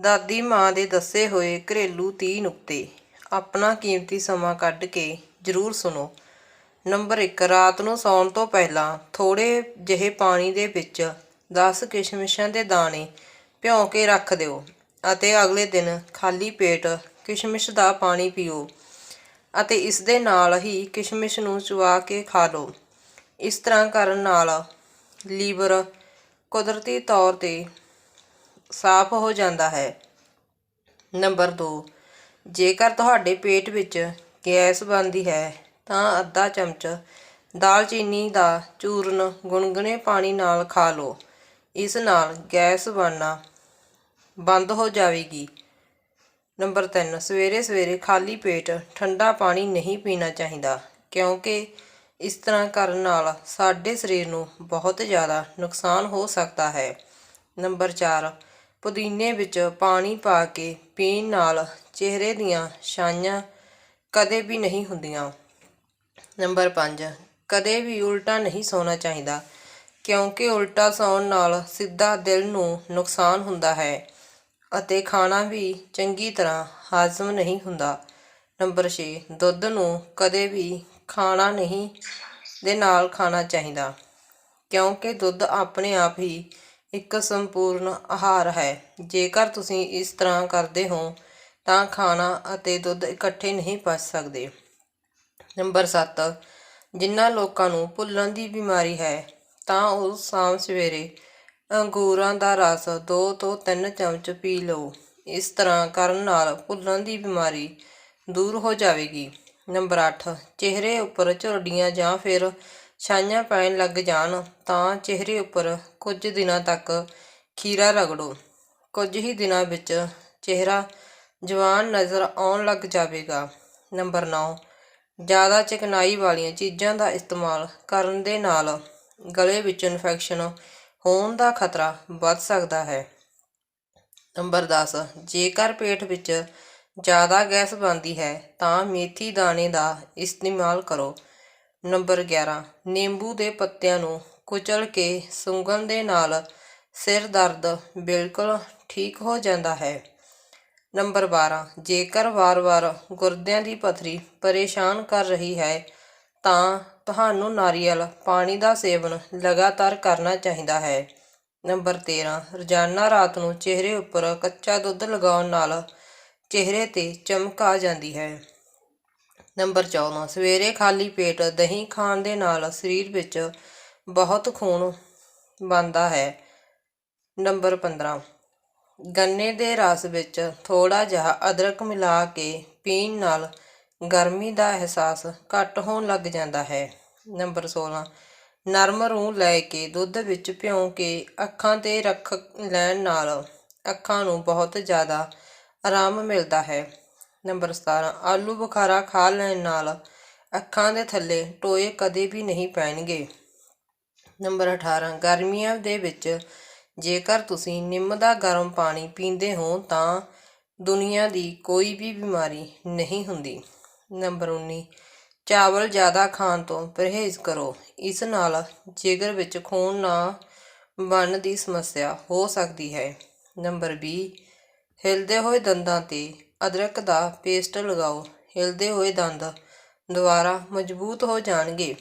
ਦਾਦੀ ਮਾਂ ਦੇ ਦੱਸੇ ਹੋਏ ਘਰੇਲੂ 30 ਨੁਕਤੇ। ਆਪਣਾ ਕੀਮਤੀ ਸਮਾਂ ਕੱਢ ਕੇ ਜ਼ਰੂਰ ਸੁਣੋ। ਨੰਬਰ 1 ਰਾਤ ਨੂੰ ਸੌਣ ਤੋਂ ਪਹਿਲਾਂ ਥੋੜੇ ਜਿਹੇ ਪਾਣੀ ਦੇ ਵਿੱਚ 10 ਕਿਸ਼ਮਿਸ਼ਾਂ ਦੇ ਦਾਣੇ ਭਿਉਂ ਕੇ ਰੱਖ ਦਿਓ ਅਤੇ ਅਗਲੇ ਦਿਨ ਖਾਲੀ ਪੇਟ ਕਿਸ਼ਮਿਸ਼ ਦਾ ਪਾਣੀ ਪੀਓ ਅਤੇ ਇਸ ਦੇ ਨਾਲ ਹੀ ਕਿਸ਼ਮਿਸ਼ ਨੂੰ ਚੁਆ ਕੇ ਖਾ ਲਓ। ਇਸ ਤਰ੍ਹਾਂ ਕਰਨ ਨਾਲ ਲੀਵਰ ਕੁਦਰਤੀ ਤੌਰ ਤੇ ਸਾਫ਼ ਹੋ ਜਾਂਦਾ ਹੈ। ਨੰਬਰ 2 ਜੇਕਰ ਤੁਹਾਡੇ ਪੇਟ ਵਿੱਚ ਗੈਸ ਬਣਦੀ ਹੈ, ਤਾਂ ਅੱਧਾ ਚਮਚ ਦਾਲਚੀਨੀ ਦਾ ਚੂਰਨ ਗੁਨਗੁਨੇ ਪਾਣੀ ਨਾਲ ਖਾ ਲਓ। ਇਸ ਨਾਲ ਗੈਸ ਬਣਨਾ ਬੰਦ ਹੋ ਜਾਵੇਗੀ। ਨੰਬਰ 3 ਸਵੇਰੇ ਸਵੇਰੇ ਖਾਲੀ ਪੇਟ ਠੰਡਾ ਪਾਣੀ ਨਹੀਂ ਪੀਣਾ ਚਾਹੀਦਾ, ਕਿਉਂਕਿ ਇਸ ਤਰ੍ਹਾਂ ਕਰਨ ਨਾਲ ਸਾਡੇ ਸਰੀਰ ਨੂੰ ਬਹੁਤ ਜ਼ਿਆਦਾ ਨੁਕਸਾਨ ਹੋ ਸਕਦਾ ਹੈ। ਨੰਬਰ 4 ਪੁਦੀਨੇ ਵਿੱਚ ਪਾਣੀ ਪਾ ਕੇ ਪੀਣ ਨਾਲ ਚਿਹਰੇ ਦੀਆਂ ਛਾਈਆਂ ਕਦੇ ਵੀ ਨਹੀਂ ਹੁੰਦੀਆਂ। ਨੰਬਰ 5 ਕਦੇ ਵੀ ਉਲਟਾ ਨਹੀਂ ਸੌਣਾ ਚਾਹੀਦਾ, ਕਿਉਂਕਿ ਉਲਟਾ ਸੌਣ ਨਾਲ ਸਿੱਧਾ ਦਿਲ ਨੂੰ ਨੁਕਸਾਨ ਹੁੰਦਾ ਹੈ ਅਤੇ ਖਾਣਾ ਵੀ ਚੰਗੀ ਤਰ੍ਹਾਂ ਹਾਜ਼ਮ ਨਹੀਂ ਹੁੰਦਾ। ਨੰਬਰ 6 ਦੁੱਧ ਨੂੰ ਕਦੇ ਵੀ ਖਾਣਾ ਨਹੀਂ ਦੇ ਨਾਲ ਖਾਣਾ ਚਾਹੀਦਾ, ਕਿਉਂਕਿ ਦੁੱਧ ਆਪਣੇ ਆਪ ਹੀ ਇੱਕ ਸੰਪੂਰਨ ਆਹਾਰ ਹੈ। ਜੇਕਰ ਤੁਸੀਂ ਇਸ ਤਰ੍ਹਾਂ ਕਰਦੇ ਹੋ, ਤਾਂ ਖਾਣਾ ਅਤੇ ਦੁੱਧ ਇਕੱਠੇ ਨਹੀਂ ਪਚ ਸਕਦੇ। ਨੰਬਰ 7 ਜਿਨ੍ਹਾਂ ਲੋਕਾਂ ਨੂੰ ਭੁੱਲਣ ਦੀ ਬਿਮਾਰੀ ਹੈ, ਤਾਂ ਉਹ ਸ਼ਾਮ ਸਵੇਰੇ ਅੰਗੂਰਾਂ ਦਾ ਰਸ 2 ਤੋਂ 3 ਚਮਚ ਪੀ ਲਓ। ਇਸ ਤਰ੍ਹਾਂ ਕਰਨ ਨਾਲ ਭੁੱਲਣ ਦੀ ਬਿਮਾਰੀ ਦੂਰ ਹੋ ਜਾਵੇਗੀ। ਨੰਬਰ 8 ਚਿਹਰੇ ਉੱਪਰ ਝੁਰੜੀਆਂ ਜਾਂ ਫਿਰ ਛਾਈਆਂ ਪੈਣ ਲੱਗ ਜਾਣ ਤਾਂ ਚਿਹਰੇ ਉੱਪਰ ਕੁਝ ਦਿਨਾਂ ਤੱਕ ਖੀਰਾ ਰਗੜੋ। ਕੁਝ ਹੀ ਦਿਨਾਂ ਵਿੱਚ ਚਿਹਰਾ ਜਵਾਨ ਨਜ਼ਰ ਆਉਣ ਲੱਗ ਜਾਵੇਗਾ। ਨੰਬਰ 9 ਜ਼ਿਆਦਾ ਚਿਕਨਾਈ ਵਾਲੀਆਂ ਚੀਜ਼ਾਂ ਦਾ ਇਸਤੇਮਾਲ ਕਰਨ ਦੇ ਨਾਲ ਗਲੇ ਵਿੱਚ ਇਨਫੈਕਸ਼ਨ ਹੋਣ ਦਾ ਖਤਰਾ ਵੱਧ ਸਕਦਾ ਹੈ। ਨੰਬਰ 10 ਜੇਕਰ ਪੇਟ ਵਿੱਚ ਜ਼ਿਆਦਾ ਗੈਸ ਬਣਦੀ ਹੈ ਤਾਂ ਮੇਥੀ ਦਾਣੇ ਦਾ ਇਸਤੇਮਾਲ ਕਰੋ। ਨੰਬਰ 11 ਨਿੰਬੂ ਦੇ ਪੱਤਿਆਂ ਨੂੰ ਕੁਚਲ ਕੇ ਸੁੰਘਣ ਦੇ ਨਾਲ ਸਿਰ ਦਰਦ ਬਿਲਕੁਲ ਠੀਕ ਹੋ ਜਾਂਦਾ ਹੈ। ਨੰਬਰ 12 ਜੇਕਰ ਵਾਰ-ਵਾਰ ਗੁਰਦਿਆਂ ਦੀ ਪਥਰੀ ਪਰੇਸ਼ਾਨ ਕਰ ਰਹੀ ਹੈ, ਤਾਂ ਤੁਹਾਨੂੰ ਨਾਰੀਅਲ ਪਾਣੀ ਦਾ ਸੇਵਨ ਲਗਾਤਾਰ ਕਰਨਾ ਚਾਹੀਦਾ ਹੈ। ਨੰਬਰ 13 ਰੋਜ਼ਾਨਾ ਰਾਤ ਨੂੰ ਚਿਹਰੇ ਉੱਪਰ ਕੱਚਾ ਦੁੱਧ ਲਗਾਉਣ ਨਾਲ ਚਿਹਰੇ ਤੇ ਚਮਕ ਆ ਜਾਂਦੀ ਹੈ। ਨੰਬਰ 14 ਸਵੇਰੇ ਖਾਲੀ ਪੇਟ ਦਹੀਂ ਖਾਣ ਦੇ ਨਾਲ ਸਰੀਰ ਵਿੱਚ ਬਹੁਤ ਖੂਨ ਬਣਦਾ ਹੈ। ਨੰਬਰ 15 ਗੰਨੇ ਦੇ ਰਸ ਵਿੱਚ ਥੋੜਾ ਜਿਹਾ ਅਦਰਕ ਮਿਲਾ ਕੇ ਪੀਣ ਨਾਲ ਗਰਮੀ ਦਾ ਅਹਿਸਾਸ ਘੱਟ ਹੋਣ ਲੱਗ ਜਾਂਦਾ ਹੈ। ਨੰਬਰ 16 ਨਰਮ ਰੂਹ ਲੈ ਕੇ ਦੁੱਧ ਵਿੱਚ ਭਿਉਂ ਕੇ ਅੱਖਾਂ ਤੇ ਰੱਖ ਲੈਣ ਨਾਲ ਅੱਖਾਂ ਨੂੰ ਬਹੁਤ ਜ਼ਿਆਦਾ ਆਰਾਮ ਮਿਲਦਾ ਹੈ। ਨੰਬਰ 17 ਆਲੂ ਬੁਖਾਰਾ ਖਾ ਲੈਣ ਨਾਲ ਅੱਖਾਂ ਦੇ ਥੱਲੇ ਟੋਏ ਕਦੇ ਵੀ ਨਹੀਂ ਪੈਣਗੇ। ਨੰਬਰ 18 ਗਰਮੀਆਂ ਦੇ ਵਿੱਚ ਜੇਕਰ ਤੁਸੀਂ ਨਿੰਮ ਦਾ ਗਰਮ ਪਾਣੀ ਪੀਂਦੇ ਹੋ ਤਾਂ ਦੁਨੀਆ ਦੀ ਕੋਈ ਵੀ ਬਿਮਾਰੀ ਨਹੀਂ ਹੁੰਦੀ। ਨੰਬਰ 19 ਚਾਵਲ ਜ਼ਿਆਦਾ ਖਾਣ ਤੋਂ ਪਰਹੇਜ਼ ਕਰੋ। ਇਸ ਨਾਲ ਜਿਗਰ ਵਿੱਚ ਖੂਨ ਨਾ ਬਣਨ ਦੀ ਸਮੱਸਿਆ ਹੋ ਸਕਦੀ ਹੈ। ਨੰਬਰ 20 ਹਿਲਦੇ ਹੋਏ ਦੰਦਾਂ ਤੇ ਅਦਰਕ ਦਾ ਪੇਸਟ ਲਗਾਓ। ਹਿਲਦੇ ਹੋਏ ਦੰਦ ਦੁਬਾਰਾ ਮਜ਼ਬੂਤ ਹੋ ਜਾਣਗੇ।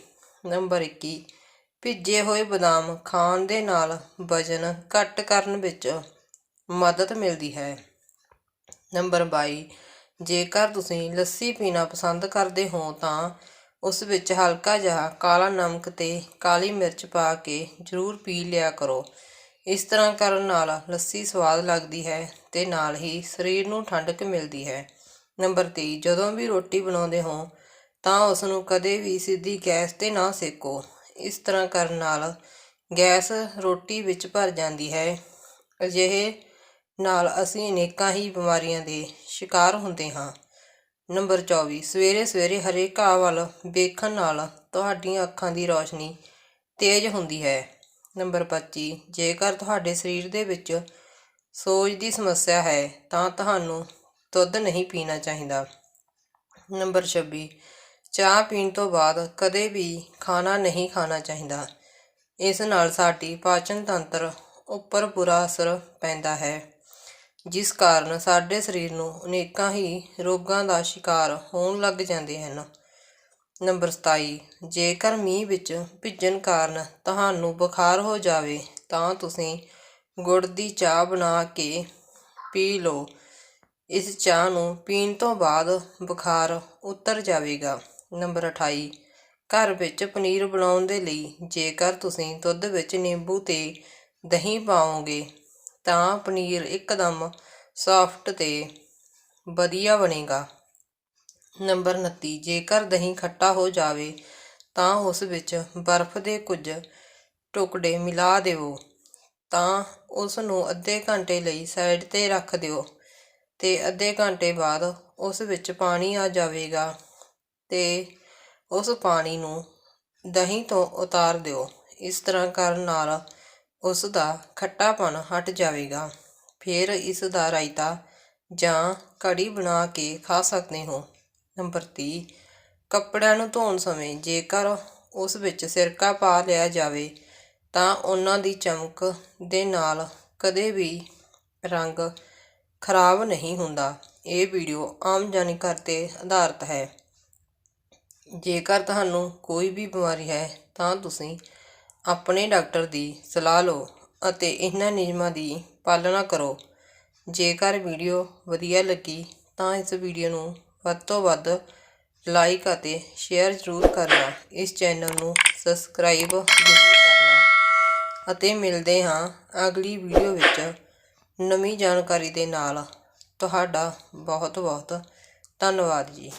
ਨੰਬਰ 21 ਭਿੱਜੇ ਹੋਏ ਬਦਾਮ ਖਾਣ ਦੇ ਨਾਲ ਵਜ਼ਨ ਘੱਟ ਕਰਨ ਵਿੱਚ ਮਦਦ ਮਿਲਦੀ ਹੈ। ਨੰਬਰ 22 ਜੇਕਰ ਤੁਸੀਂ ਲੱਸੀ ਪੀਣਾ ਪਸੰਦ ਕਰਦੇ ਹੋ ਤਾਂ ਉਸ ਵਿੱਚ ਹਲਕਾ ਜਿਹਾ ਕਾਲਾ ਨਮਕ ਤੇ ਕਾਲੀ ਮਿਰਚ ਪਾ ਕੇ ਜ਼ਰੂਰ ਪੀ ਲਿਆ ਕਰੋ। ਇਸ ਤਰ੍ਹਾਂ ਕਰਨ ਨਾਲ ਲੱਸੀ ਸਵਾਦ ਲੱਗਦੀ ਹੈ ਤੇ ਨਾਲ ਹੀ ਸਰੀਰ ਨੂੰ ਠੰਡਕ ਮਿਲਦੀ ਹੈ। ਨੰਬਰ 23 ਜਦੋਂ ਵੀ ਰੋਟੀ ਬਣਾਉਂਦੇ ਹੋ, ਤਾਂ ਉਸ ਨੂੰ ਕਦੇ ਵੀ ਸਿੱਧੀ ਗੈਸ ਤੇ ਨਾ ਸੇਕੋ। ਇਸ ਤਰ੍ਹਾਂ ਕਰਨ ਨਾਲ ਗੈਸ ਰੋਟੀ ਵਿੱਚ ਭਰ ਜਾਂਦੀ ਹੈ। ਅਜਿਹੇ ਨਾਲ ਅਸੀਂ ਅਨੇਕਾਂ ਹੀ ਬਿਮਾਰੀਆਂ ਦੇ ਸ਼ਿਕਾਰ ਹੁੰਦੇ ਹਾਂ। ਨੰਬਰ 24 ਸਵੇਰੇ ਸਵੇਰੇ ਹਰੇ ਘਾਹ ਵੱਲ ਵੇਖਣ ਨਾਲ ਤੁਹਾਡੀਆਂ ਅੱਖਾਂ ਦੀ ਰੌਸ਼ਨੀ ਤੇਜ਼ ਹੁੰਦੀ ਹੈ। ਨੰਬਰ 25 ਜੇਕਰ ਤੁਹਾਡੇ ਸਰੀਰ ਦੇ ਵਿੱਚ ਸੋਜ ਦੀ ਸਮੱਸਿਆ ਹੈ, ਤਾਂ ਤੁਹਾਨੂੰ ਦੁੱਧ ਨਹੀਂ ਪੀਣਾ ਚਾਹੀਦਾ। ਨੰਬਰ 26 ਚਾਹ ਪੀਣ ਤੋਂ ਬਾਅਦ ਕਦੇ ਵੀ ਖਾਣਾ ਨਹੀਂ ਖਾਣਾ ਚਾਹੀਦਾ। ਇਸ ਨਾਲ ਸਾਡੀ ਪਾਚਨ ਤੰਤਰ ਉੱਪਰ ਬੁਰਾ ਅਸਰ ਪੈਂਦਾ ਹੈ, ਜਿਸ ਕਾਰਨ ਸਾਡੇ ਸਰੀਰ ਨੂੰ ਅਨੇਕਾਂ ਹੀ ਰੋਗਾਂ ਦਾ ਸ਼ਿਕਾਰ ਹੋਣ ਲੱਗ ਜਾਂਦੇ ਹਨ। ਨੰਬਰ 27 ਜੇਕਰ ਮੀਂਹ ਵਿੱਚ ਭਿੱਜਣ ਕਾਰਨ ਤੁਹਾਨੂੰ ਬੁਖਾਰ ਹੋ ਜਾਵੇ, ਤਾਂ ਤੁਸੀਂ ਗੁੜ ਦੀ ਚਾਹ ਬਣਾ ਕੇ ਪੀ ਲਓ। ਇਸ ਚਾਹ ਨੂੰ ਪੀਣ ਤੋਂ ਬਾਅਦ ਬੁਖਾਰ ਉਤਰ ਜਾਵੇਗਾ। ਨੰਬਰ 28 ਘਰ ਵਿੱਚ ਪਨੀਰ ਬਣਾਉਣ ਦੇ ਲਈ ਜੇਕਰ ਤੁਸੀਂ ਦੁੱਧ ਵਿੱਚ ਨਿੰਬੂ ਤੇ ਦਹੀਂ ਪਾਓਗੇ, ਤਾਂ ਪਨੀਰ ਇੱਕਦਮ ਸੌਫਟ ਤੇ ਵਧੀਆ ਬਣੇਗਾ। ਨੰਬਰ 29 ਜੇਕਰ ਦਹੀਂ ਖੱਟਾ ਹੋ ਜਾਵੇ ਤਾਂ ਉਸ ਵਿੱਚ ਬਰਫ਼ ਦੇ ਕੁਝ ਟੁਕੜੇ ਮਿਲਾ ਦਿਓ। ਤਾਂ ਉਸ ਨੂੰ ਅੱਧੇ ਘੰਟੇ ਲਈ ਸਾਈਡ ਤੇ ਰੱਖ ਦਿਓ ਤੇ ਅੱਧੇ ਘੰਟੇ ਬਾਅਦ ਉਸ ਵਿੱਚ ਪਾਣੀ ਆ ਜਾਵੇਗਾ ਤੇ ਉਸ ਪਾਣੀ ਨੂੰ ਦਹੀਂ ਤੋਂ ਉਤਾਰ ਦਿਓ। ਇਸ ਤਰ੍ਹਾਂ ਕਰਨ ਨਾਲ ਉਸ ਦਾ ਖੱਟਾਪਣ ਹਟ ਜਾਵੇਗਾ। ਫਿਰ ਇਸ ਦਾ ਰਾਇਤਾ ਜਾਂ ਕੜੀ ਬਣਾ ਕੇ ਖਾ ਸਕਦੇ ਹੋ। ਨੰਬਰ 30 ਕੱਪੜਿਆਂ ਨੂੰ ਧੋਣ ਸਮੇਂ ਜੇਕਰ ਉਸ ਵਿੱਚ ਸਿਰਕਾ ਪਾ ਲਿਆ ਜਾਵੇ, ਤਾਂ ਉਹਨਾਂ ਦੀ ਚਮਕ ਦੇ ਨਾਲ ਕਦੇ ਵੀ ਰੰਗ ਖਰਾਬ ਨਹੀਂ ਹੁੰਦਾ। ਇਹ ਵੀਡੀਓ ਆਮ ਜਾਣਕਾਰੀ ਤੇ ਆਧਾਰਿਤ ਹੈ। ਜੇਕਰ ਤੁਹਾਨੂੰ ਕੋਈ ਵੀ ਬਿਮਾਰੀ ਹੈ, ਤਾਂ ਤੁਸੀਂ ਆਪਣੇ ਡਾਕਟਰ ਦੀ ਸਲਾਹ ਲਓ ਅਤੇ ਇਹਨਾਂ ਨਿਯਮਾਂ ਦੀ ਪਾਲਣਾ ਕਰੋ। ਜੇਕਰ ਵੀਡੀਓ ਵਧੀਆ ਲੱਗੀ, ਤਾਂ ਇਸ ਵੀਡੀਓ ਨੂੰ ਵੱਧ ਤੋਂ ਵੱਧ ਲਾਈਕ ਅਤੇ ਸ਼ੇਅਰ ਜ਼ਰੂਰ ਕਰਨਾ। ਇਸ ਚੈਨਲ ਨੂੰ ਸਬਸਕ੍ਰਾਈਬ ਜ਼ਰੂਰ ਕਰਨਾ। ਅਤੇ ਮਿਲਦੇ ਹਾਂ ਅਗਲੀ ਵੀਡੀਓ ਵਿੱਚ ਨਵੀਂ ਜਾਣਕਾਰੀ ਦੇ ਨਾਲ। ਤੁਹਾਡਾ ਬਹੁਤ ਬਹੁਤ ਧੰਨਵਾਦ ਜੀ।